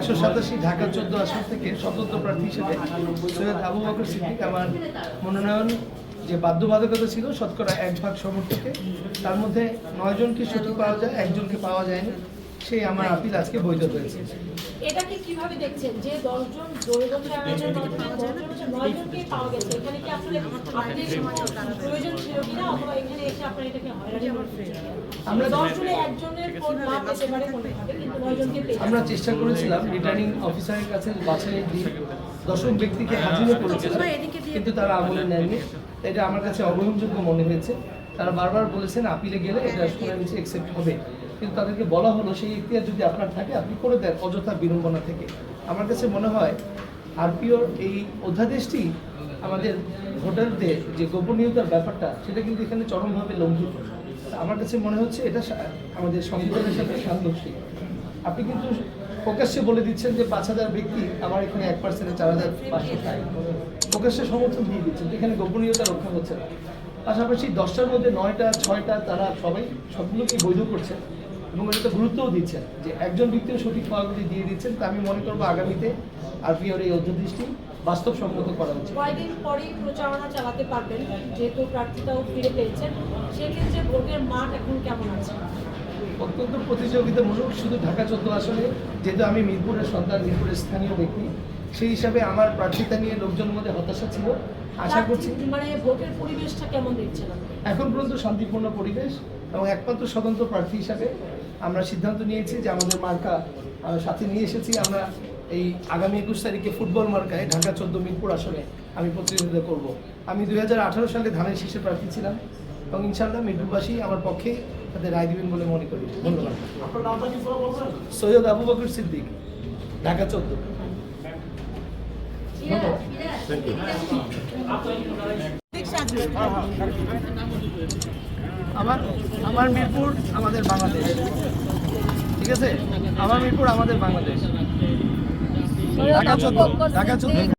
একশো সাতাশি, ঢাকা চোদ্দ আসন থেকে স্বতন্ত্র প্রার্থী হিসেবে সৈয়দ আবু বকর সিদ্দিক আমার মনোনয়ন যে বাধ্যবাধকতা ছিল, শতকরা এক ভাগ সমর্থকে তার মধ্যে নয়জনকে সঠিক পাওয়া যায়, একজনকে পাওয়া যায়নি। সেই আমার আপিল আজকে বৈধ হয়েছে। এটাকে কীভাবে দেখছেন? যে দশজন জয়গঞ্জ আয়োজনের মাধ্যমে দশজন জনকে পাওয়া গেছে। এখানে কি আসলে আপনাদের প্রয়োজন ছিল কিনা অথবা এখানে এসে আপনারা এটাকে হয়রানি করছেন? আমরা আমরা- দশ জনে একজনের কোন না পেতে পারে কিন্তু নয় জনকে পেয়েছে আমরা চেষ্টা করেছিলাম রিটার্নিং অফিসারের কাছে বাছাইয়ের দিন দশম ব্যক্তিকে হাজিরে করেছিলাম কিন্তু তারা আমলে নেননি এটা আমার কাছে অগ্রহণযোগ্য মনে হয়েছে। তারা বারবার বলেছেন আপিলে গেলে এটা শুনানি একসেপ্ট হবে। কিন্তু তাদেরকে বলা হলো, সেই ইতিহাস যদি আপনার থাকে, আপনি করে দেন অযথা বিড়ম্বনা থেকে। আমার কাছে মনে হয় আরপিওর এই অধ্যাদেশটি আমাদের ভোটারদের যে গোপনীয়তার ব্যাপারটা, সেটা কিন্তু এখানে চরমভাবে লঙ্ঘিত। আমার কাছে মনে হচ্ছে এটা আমাদের সংবিধানের সাথে সাংঘর্ষিক। আপনি কিন্তু প্রকাশ্যে বলে দিচ্ছেন যে পাঁচ হাজার ব্যক্তি আমার এখানে এক পার্সেন্টে চার হাজার পাঁচশো টাকা প্রকাশ্যে সমর্থন দিয়ে দিচ্ছেন, এখানে গোপনীয়তা রক্ষা হচ্ছে না। পাশাপাশি দশটার মধ্যে নয়টা, ছয়টা, তারা সবাই সবগুলোকে বৈধ করছে। এবং এটা গুরুত্বও দিচ্ছেন যে একজন ব্যক্তিও সঠিক ফলাফলটি দিয়ে দিচ্ছেন তা আমি মনে করব আগামীতে আর আরপিওর এই অধ্যাদেশটি বাস্তবসম্মত করা উচিত। কয়েকদিন পরেই প্রচারণা চালাতে পারবেন যেহেতু প্রার্থীতাও ফিরে পেয়েছেন সেক্ষেত্রে ভোটের মাঠ এখন কেমন আছে? অত্যন্ত প্রতিযোগিতামূলক শুধু ঢাকা চোদ্দ আসলে যেহেতু আমি মিরপুরের সন্তান মিরপুরের স্থানীয় ব্যক্তি সেই হিসাবে আমার প্রার্থিতা নিয়ে লোকজনের মধ্যে হতাশা ছিল। আশা করছি মানে ভোটের পরিবেশটা কেমন আপনি? এখন পর্যন্ত শান্তিপূর্ণ পরিবেশ এবং একমাত্র স্বতন্ত্র প্রার্থী হিসাবে আমরা সিদ্ধান্ত নিয়েছি যে আমাদের মার্কা সাথে নিয়ে এসেছি। আমরা এই আগামী একুশ তারিখে ফুটবল মার্কায় ঢাকা চোদ্দ মিরপুর আসনে আমি প্রতিযোগিতা করব। আমি দুই হাজার আঠারো সালে ধানের শীর্ষে প্রার্থী ছিলাম এবং ইনশাল্লাহ মিরপুরবাসী আমার পক্ষে তাদের রায় দিবেন বলে মনে করি। ধন্যবাদ। সৈয়দ আবু বকর সিদ্দিক ঢাকা চোদ্দ। আমার আমার মিরপুর আমাদের বাংলাদেশ। ঠিক আছে? আমার মিরপুর আমাদের বাংলাদেশ। ঢাকা চোদ্দ ঢাকা চোদ্দ।